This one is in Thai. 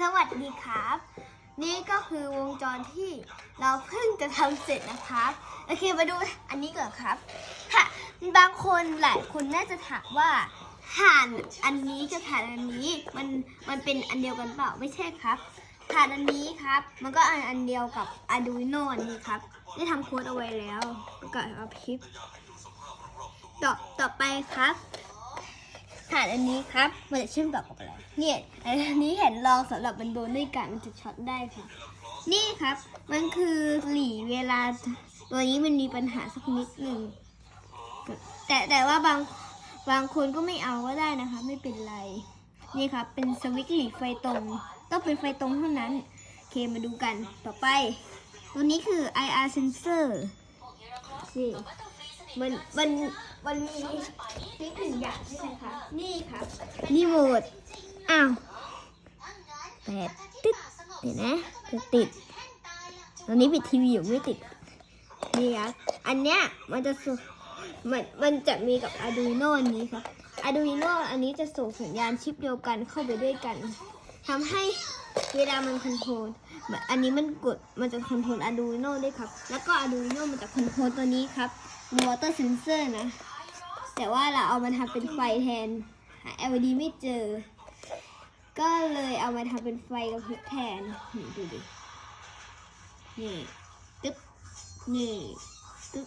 สวัสดีครับ นี่ก็คือวงจรที่เราเพิ่งจะทำเสร็จนะครับ โอเคมาดูอันนี้ก่อนครับ ค่ะ บางคนหลายคนน่าจะถามว่าถ่านอันนี้กับถ่านอันนี้มันมันเป็นอันเดียวกันเปล่าไม่ใช่ครับถ่านอันนี้ครับ มันก็อันอันเดียวกับ Arduino อันนี้ครับ ได้ทำโค้ดเอาไว้แล้วก็เอาคลิปต่อต่อไปครับ ฐานอันนี้ครับ มันจะเชื่อมต่อกับอะไรเนี่ยอันนี้เห็นลองสำหรับมันโดนด้วยกันมันจะช็อตได้ค่ะ นี่ครับ มันคือหลีเวลา ตัวนี้มันมีปัญหาสักนิดหนึ่งแต่แต่ว่าบางบางคนก็ไม่เอาก็ได้นะคะ ไม่เป็นไร นี่ครับ เป็นสวิตช์หลีไฟตรงต้องเป็นไฟตรงเท่านั้นโอเคมาดูกันต่อไป ตัวนี้คือ IR sensor นี่ มันมันมันมีนิดหนึ่งอย่างใช่ไหมคะนี่ครับรีโมทอ้าวแปดตึ๊ดเดี๋ยวนะจะติดตอนนี้ปิดทีวีอยู่ไม่ติดนี่ครับอันเนี้ยมันจะส่งมันมันจะมีกับ Arduino อันนี้ครับ Arduino อันนี้จะส่งสัญญาณชิปเดียวกันเข้าไปด้วยกัน ทำให้เวลามันคอนโทรลแบบอันนี้มันกดมันจะคอนโทรล Arduino ด้วยครับ แล้วก็ Arduino มันจะคอนโทรลตัวนี้ครับ water sensor นะ แต่ว่าเราเอามาทำเป็นไฟแทนหา LED ไม่เจอ ก็เลยเอามาทำเป็นไฟกับพริบแทนนี่ดูดินี่ตึ๊บนี่ตึ๊บ